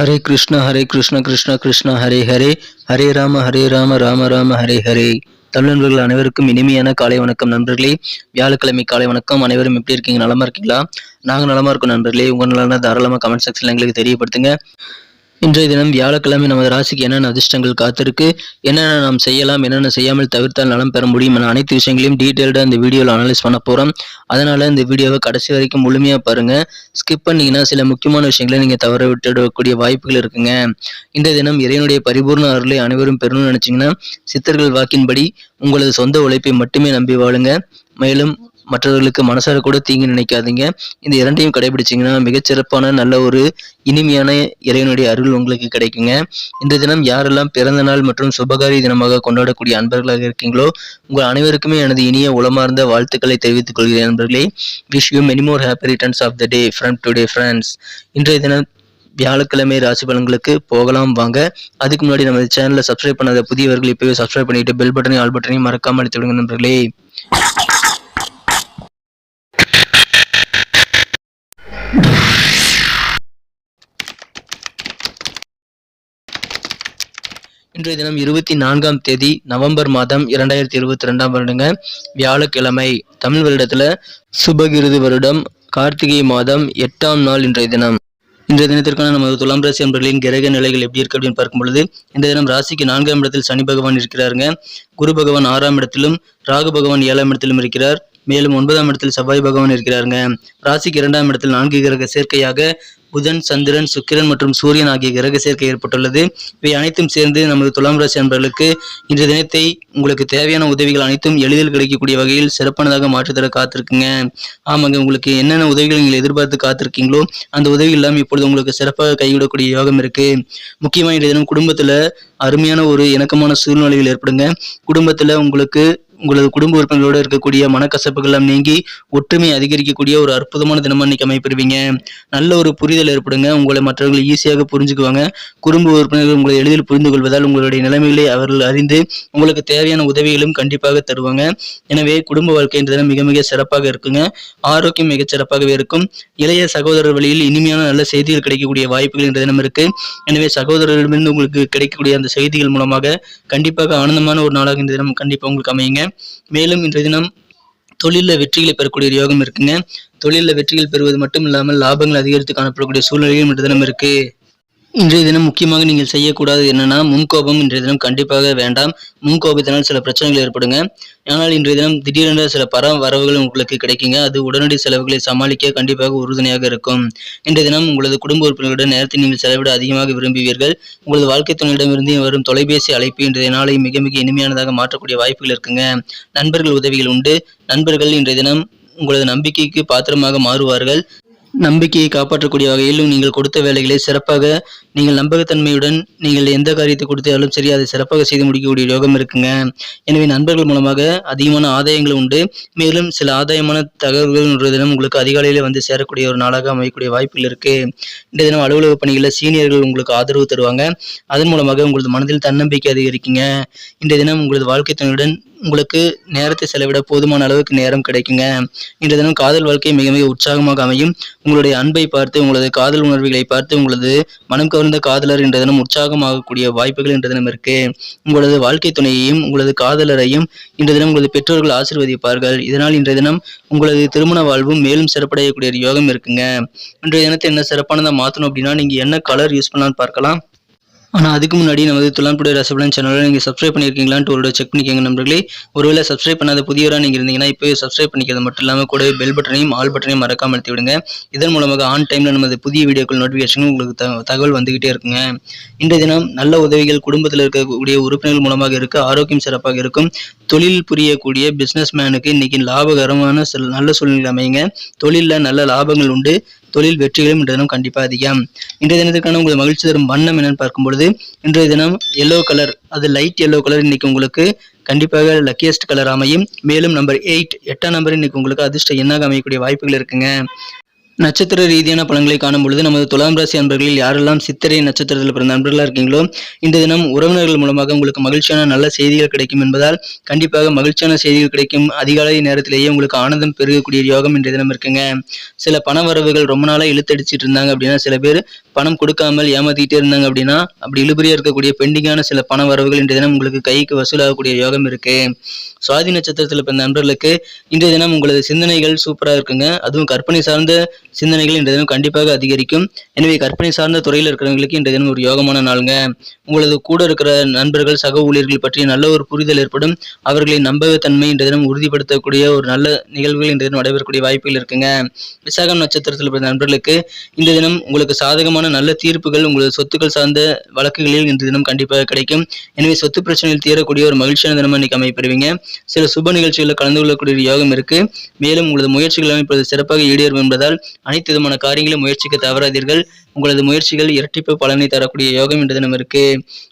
ஹரே கிருஷ்ண ஹரே கிருஷ்ண கிருஷ்ண கிருஷ்ண ஹரே ஹரே. ஹரே ராம ஹரே ராம ராம ராம ஹரே ஹரே. தமிழ் நண்பர்கள் அனைவருக்கும் இனிமையான காலை வணக்கம் நண்பர்களே. வியாழக்கிழமை காலை வணக்கம். அனைவரும் எப்படி இருக்கீங்க? நலமா இருக்கீங்களா? நாங்க நலமா இருக்கோம் நண்பர்களே. உங்க நலனா தாராளமாக கமெண்ட் செக்ஷன்ல எங்களுக்கு தெரியப்படுத்துங்க. இன்றைய தினம் வியாழக்கிழமை நமது ராசிக்கு என்னென்ன அதிர்ஷ்டங்கள் காத்திருக்கு என்னென்ன நாம் செய்யலாம் என்னென்ன செய்யாமல் தவிர்த்தால் நலம் பெற முடியும் என அனைத்து விஷயங்களையும் டீட்டெயில்டாக இந்த வீடியோவில் அனலைஸ் பண்ண போகிறோம் அதனால் இந்த வீடியோவை கடைசி வரைக்கும் முழுமையாக பாருங்கள் ஸ்கிப் பண்ணீங்கன்னா சில முக்கியமான விஷயங்களை நீங்கள் தவற விட்டுடக்கூடிய வாய்ப்புகள் இருக்குங்க. இன்றைய தினம் இறைவனுடைய பரிபூர்ண அருளை அனைவரும் பெறணும்னு நினச்சிங்கன்னா சித்தர்கள் வாக்கின்படி உங்களது சொந்த உழைப்பை மட்டுமே நம்பி வாழுங்க. மேலும் மற்றவர்களுக்கு மனசார கூட தீங்கு நினைக்காதீங்க. இந்த இரண்டையும் கடைபிடிச்சிங்கன்னா மிகச்சிறப்பான நல்ல ஒரு இனிமையான இறைவனுடைய அருள் உங்களுக்கு கிடைக்குங்க. இந்த தினம் யாரெல்லாம் பிறந்த நாள் மற்றும் சுபகாரி தினமாக கொண்டாடக்கூடிய அன்பர்களாக இருக்கீங்களோ உங்கள் அனைவருக்குமே எனது இனிய உளமார்ந்த வாழ்த்துக்களை தெரிவித்துக் கொள்கிறேன் நண்பர்களே. Wish you many more happy returns of the day from today friends இன்றைய தினம் வியாழக்கிழமை ராசி பலன்களுக்கு போகலாம் வாங்க. அதுக்கு முன்னாடி நம்ம சேனலை சப்ஸ்கிரைப் பண்ணாத புதியவர்கள் இப்போவே சப்ஸ்கிரைப் பண்ணிட்டு பெல் பட்டனையும் ஆல் பட்டனையும் மறக்காமல் அடித்து விடுங்க நண்பர்களே. இன்றைய தினம் இருபத்தி நான்காம் தேதி நவம்பர் மாதம் இரண்டாயிரத்தி இருபத்தி ரெண்டாம் வருடங்க. வியாழக்கிழமை தமிழ் வருடத்துல சுபகிருது வருடம் கார்த்திகை மாதம் எட்டாம் நாள் இன்றைய தினம். இன்றைய தினத்திற்கான நமது துலாம் ராசி அன்பர்களின் கிரக நிலைகள் எப்படி இருக்கு அப்படின்னு பார்க்கும் பொழுது இந்த தினம் ராசிக்கு நான்காம் இடத்தில் சனி பகவான் இருக்கிறாருங்க. குரு பகவான் ஆறாம் இடத்திலும் ராகு பகவான் ஏழாம் இடத்திலும் இருக்கிறார். மேலும் ஒன்பதாம் இடத்தில் செவ்வாய் பகவான் இருக்கிறாருங்க. ராசிக்கு இரண்டாம் இடத்தில் நான்கு கிரக சேர்க்கையாக புதன் சந்திரன் சுக்கிரன் மற்றும் சூரியன் ஆகிய கிரக சேர்க்கை ஏற்பட்டுள்ளது. இவை அனைத்தும் சேர்ந்து நமது துலாம் ராசி நண்பர்களுக்கு இன்றைய தினத்தை உங்களுக்கு தேவையான உதவிகள் அனைத்தும் எளிதில் கிடைக்கக்கூடிய வகையில் சிறப்பானதாக மாற்றித்தர காத்திருக்குங்க. ஆமாங்க உங்களுக்கு என்னென்ன உதவிகள் நீங்கள் எதிர்பார்த்து காத்திருக்கீங்களோ அந்த உதவி இல்லாமல் இப்பொழுது உங்களுக்கு சிறப்பாக கைவிடக்கூடிய யோகம் இருக்கு. முக்கியமாக இன்றைய தினம் குடும்பத்தில் அருமையான ஒரு இணக்கமான சூழ்நிலைகள் ஏற்படுங்க. குடும்பத்தில் உங்களுக்கு உங்களது குடும்ப உறுப்பினர்களோடு இருக்கக்கூடிய மனக்கசப்புகள் எல்லாம் நீங்கி ஒற்றுமை அதிகரிக்கக்கூடிய ஒரு அற்புதமான தினமா இன்னைக்கு அமைப்பிருவீங்க நல்ல ஒரு புரிதல் ஏற்படுங்க. உங்களை மற்றவர்கள் ஈஸியாக புரிஞ்சுக்குவாங்க. குடும்ப உறுப்பினர்கள் உங்களை எளிதில் புரிந்து கொள்வதால் உங்களுடைய நிலைமைகளை அவர்கள் அறிந்து உங்களுக்கு தேவையான உதவிகளும் கண்டிப்பாக தருவாங்க. எனவே குடும்ப வாழ்க்கை என்ற தினம் மிக மிக சிறப்பாக இருக்குங்க. ஆரோக்கியம் மிகச் சிறப்பாகவே இருக்கும். இளைய சகோதரர் வழியில் இனிமையான நல்ல செய்திகள் கிடைக்கக்கூடிய வாய்ப்புகள் என்ற தினம் இருக்கு. எனவே சகோதரர்களிடமிருந்து உங்களுக்கு கிடைக்கக்கூடிய அந்த செய்திகள் மூலமாக கண்டிப்பாக ஆனந்தமான ஒரு நாளாக இந்த தினம் கண்டிப்பாக உங்களுக்கு அமையுங்க. மேலும் இன்றைய தினம் தொழிலில் வெற்றிகளை பெறக்கூடிய யோகம் இருக்குங்க. தொழிலில் வெற்றிகள் பெறுவது மட்டும் இல்லாமல் லாபங்கள் அதிகரித்து காணப்படக்கூடிய சூழ்நிலையும் இன்றைய தினம் இருக்கு. இன்றைய தினம் முக்கியமாக நீங்கள் செய்யக்கூடாது என்னன்னா முன்கோபம் இன்றைய தினம் கண்டிப்பாக வேண்டாம். முன்கோபத்தினால் சில பிரச்சனைகள் ஏற்படுங்க. ஆனால் இன்றைய தினம் திடீரென சில பர வரவுகள் உங்களுக்கு கிடைக்குங்க. அது உடனடி செலவுகளை சமாளிக்க கண்டிப்பாக உறுதுணையாக இருக்கும். இன்றைய தினம் உங்களது குடும்ப உறுப்பினர்களுடன் நேரத்தை நீங்கள் செலவிட அதிகமாக விரும்புவீர்கள். உங்களது வாழ்க்கை துணையிடமிருந்து வரும் தொலைபேசி அழைப்பு இன்றைய நாளை மிக மிக இனிமையானதாக மாற்றக்கூடிய வாய்ப்புகள் இருக்குங்க. நண்பர்கள் உதவிகள் உண்டு. நண்பர்கள் இன்றைய தினம் உங்களது நம்பிக்கைக்கு பாத்திரமாக மாறுவார்கள். நம்பிக்கையை காப்பாற்றக்கூடிய வகையில் நீங்கள் கொடுத்த வேலைகளை சிறப்பாக நீங்கள் நம்பகத்தன்மையுடன் நீங்கள் எந்த காரியத்தை கொடுத்தாலும் சரி அதை சிறப்பாக செய்து முடிக்கக்கூடிய யோகம் இருக்குங்க. எனவே நண்பர்கள் மூலமாக அதிகமான ஆதாயங்கள் உண்டு. மேலும் சில ஆதாயமான தகவல்கள் தினம் உங்களுக்கு அதிகாலையில் வந்து சேரக்கூடிய ஒரு நாளாக அமையக்கூடிய வாய்ப்புகள் இருக்கு. இந்த தினம் அலுவலக பணிகளில் சீனியர்கள் உங்களுக்கு ஆதரவு தருவாங்க. அதன் மூலமாக உங்களது மனதில் தன்னம்பிக்கை அதிகரிக்குங்க. இன்றைய தினம் உங்களது வாழ்க்கை துணையுடன் உங்களுக்கு நேரத்தை செலவிட போதுமான அளவுக்கு நேரம் கிடைக்குங்க. இன்றைய தினம் காதல் வாழ்க்கை மிக மிக உற்சாகமாக அமையும். உங்களுடைய அன்பை பார்த்து உங்களது காதல் உணர்வுகளை பார்த்து உங்களது மனம் கவர்ந்த காதலர் என்ற தினம் உற்சாகமாகக்கூடிய வாய்ப்புகள் என்ற தினம் இருக்கு. உங்களது வாழ்க்கை துணையையும் உங்களது காதலரையும் இன்றைய தினம் உங்களது பெற்றோர்கள் ஆசீர்வதிப்பார்கள். இதனால் இன்றைய தினம் உங்களது திருமண வாழ்வும் மேலும் சிறப்படையக்கூடிய யோகம் இருக்குங்க. இன்றைய தினத்தை என்ன சிறப்பானதாக மாற்றணும் அப்படின்னா நீங்கள் என்ன கலர் யூஸ் பண்ணலான்னு பார்க்கலாம். ஆனால் அதுக்கு முன்னாடி நமது துலான்புடைய ரசபலன் சேனலில் நீங்கள் சப்ஸ்கிரைப் பண்ணியிருக்கீங்களான்ட்டு ஒரு செக் பண்ணிக்கோங்க நண்பர்களே. ஒருவேளை சப்ஸ்கிரைப் பண்ணாத புதியவராக நீங்கள் இருந்தீங்கன்னா இப்போயே சப்ஸ்கிரைப் பண்ணிக்கிறது மட்டும் இல்லாமல் கூட பெல் பட்டனையும் ஆல் பட்டனையும் மறக்காமல் எடுத்து விடுங்க. இதன் மூலமாக ஆன் டைமில் நமது புதிய வீடியோக்கள் நோட்டிஃபிகேஷன் உங்களுக்கு த தகவல் வந்துகிட்டே இருக்குங்க. இன்றைய தினம் நல்ல உதவிகள் குடும்பத்தில் இருக்கக்கூடிய உறுப்பினர்கள் மூலமாக இருக்க ஆரோக்கியம் சிறப்பாக இருக்கும். தொழில் புரியக்கூடிய பிஸ்னஸ் மேனுக்கு இன்னைக்கு லாபகரமான நல்ல சூழ்நிலை அமையுங்க. தொழிலில் நல்ல லாபங்கள் உண்டு. தொழில் வெற்றிகளும் இன்றைய தினம் கண்டிப்பாக அதிகம். இன்றைய தினத்திற்கான உங்களுக்கு மகிழ்ச்சி தரும் வண்ணம் என்னன்னு பார்க்கும் பொழுது இன்றைய தினம் எல்லோ கலர் அது லைட் எல்லோ கலர் இன்னைக்கு உங்களுக்கு கண்டிப்பாக லக்கியஸ்ட் கலர் அமையும் மேலும் நம்பர் எயிட் எட்டாம் நம்பர் இன்னைக்கு உங்களுக்கு அதிர்ஷ்ட எண்ணாக அமையக்கூடிய வாய்ப்புகள் இருக்குங்க. நட்சத்திர ரீதியான பலன்களை காணும் பொழுது நமது துலாம் ராசி அன்பர்களில் யாரெல்லாம் சித்திரை நட்சத்திரத்தில் பிறந்த அன்பர்களாக இருக்கீங்களோ இந்த தினம் உறவினர்கள் மூலமாக உங்களுக்கு மகிழ்ச்சியான நல்ல செய்திகள் கிடைக்கும் என்பதால் கண்டிப்பாக மகிழ்ச்சியான செய்திகள் கிடைக்கும். அதிகாலை நேரத்திலேயே உங்களுக்கு ஆனந்தம் பெருகக்கூடிய யோகம் இன்றைய தினம் இருக்குங்க. சில பண வரவுகள் ரொம்ப நாளாக இழுத்தடிச்சிட்டு இருந்தாங்க அப்படின்னா சில பேர் பணம் கொடுக்காமல் ஏமாத்திட்டே இருந்தாங்க அப்படின்னா அப்படி இழுபறியாக இருக்கக்கூடிய பெண்டிங்கான சில பண வரவுகள் இன்றைய தினம் உங்களுக்கு கைக்கு வசூலாகக்கூடிய யோகம் இருக்கு. சுவாதி நட்சத்திரத்தில் பிறந்த நண்பர்களுக்கு இன்றைய தினம் உங்களது சிந்தனைகள் சூப்பராக இருக்குங்க. அதுவும் கற்பனை சார்ந்த சிந்தனைகள் இன்றைய தினம் கண்டிப்பாக அதிகரிக்கும். எனவே கற்பனை சார்ந்த துறையில் இருக்கிறவங்களுக்கு இன்றைய தினம் ஒரு யோகமான நாளுங்க. உங்களது கூட இருக்கிற நண்பர்கள் சக ஊழியர்கள் பற்றிய நல்ல ஒரு புரிதல் ஏற்படும். அவர்களின் நம்பகத்தன்மை இன்றைய தினம் உறுதிப்படுத்தக்கூடிய ஒரு நல்ல நிகழ்வுகள் இன்றைய தினம் நடைபெறக்கூடிய வாய்ப்புகள் இருக்குங்க. விசாகம் நட்சத்திரத்தில் பிறந்த நண்பர்களுக்கு இந்த தினம் உங்களுக்கு சாதகமான நல்ல தீர்ப்புகள் உங்களது சொத்துக்கள் சார்ந்த வழக்குகளில் இன்று தினம் கண்டிப்பாக கிடைக்கும். எனவே சொத்து பிரச்சனையில் தீரக்கூடிய ஒரு மகிழ்ச்சியான தினம் இன்னைக்கு அமைப்பெறுவீங்க சில சுப நிகழ்ச்சிகளில் கலந்து கொள்ளக்கூடிய யோகம் இருக்கு. மேலும் உங்களது முயற்சிகள் அமைப்பது சிறப்பாக ஈடேறும் என்பதால் அனைத்து விதமான காரியங்களும் முயற்சிக்க தவறாதீர்கள். உங்களது முயற்சிகள் இரட்டிப்பு பலனை தரக்கூடிய யோகம் இன்று தினம் இருக்கு.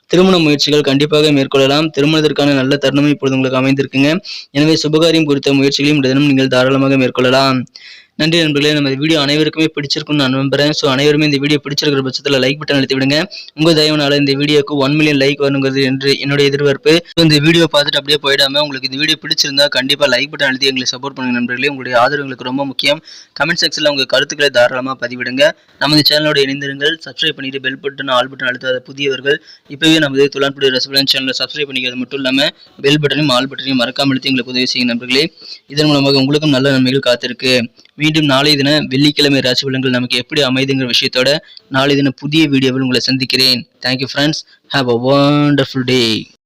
திருமண முயற்சிகள் கண்டிப்பாக மேற்கொள்ளலாம். திருமணத்திற்கான நல்ல தருணம் இப்பொழுது உங்களுக்கு அமைந்திருக்குங்க. எனவே சுபகாரியம் குறித்த முயற்சிகளையும் இன்று தினம் நீங்கள் தாராளமாக மேற்கொள்ளலாம். நன்றி நண்பர்களே. நம்ம வீடியோ அனைவருக்குமே பிடிச்சிருக்கும்னு நான் நம்புறேன். ஸோ அனைவருமே இந்த வீடியோ பிடிச்சிருக்கிற பட்சத்தில் லைக் பட்டன் அழுத்தி விடுங்க. உங்கள் தயவுனால இந்த வீடியோக்கு ஒன் மில்லியன் லைக் வரணுங்கிறது என்று என்னுடைய எதிர்பார்ப்பு. இந்த வீடியோ பார்த்துட்டு அப்படியே போயிடாம உங்களுக்கு இந்த வீடியோ பிடிச்சிருந்தா கண்டிப்பாக லைக் பட்டன் அழுத்தி எங்களை சப்போர்ட் பண்ணுங்க நண்பர்களே. உங்களுடைய ஆதரவு எங்களுக்கு ரொம்ப முக்கியம். கமெண்ட் செக்ஷனில் உங்கள் கருத்துக்களை தாராளமாக பதிவிடுங்க. நமது சேனலோட இணைந்திருங்கள். சப்ஸ்கிரைப் பண்ணிட்டு பெல் பட்டன் ஆல் பட்டன் அழுத்தாத புதியவர்கள் இப்பவே நமது துலான்புடி ரசபலன் சேனலை சப்ஸ்கிரைப் பண்ணிக்கிறது மட்டும் இல்லாமல் பெல் பட்டனையும் ஆல் பட்டனையும் மறக்காமல் அழுத்தி எங்களுக்கு உதவி செய்யுங்க நண்பர்களே. இதன் மூலமாக உங்களுக்கும் நல்ல நன்மைகள் காத்திருக்கு. மீண்டும் நாளை தின வெள்ளிக்கிழமை ராசி பலன்கள் நமக்கு எப்படி அமைதுங்கிற விஷயத்தோட நாளை தின புதிய வீடியோவில் உங்களை சந்திக்கிறேன். Thank you friends have a wonderful day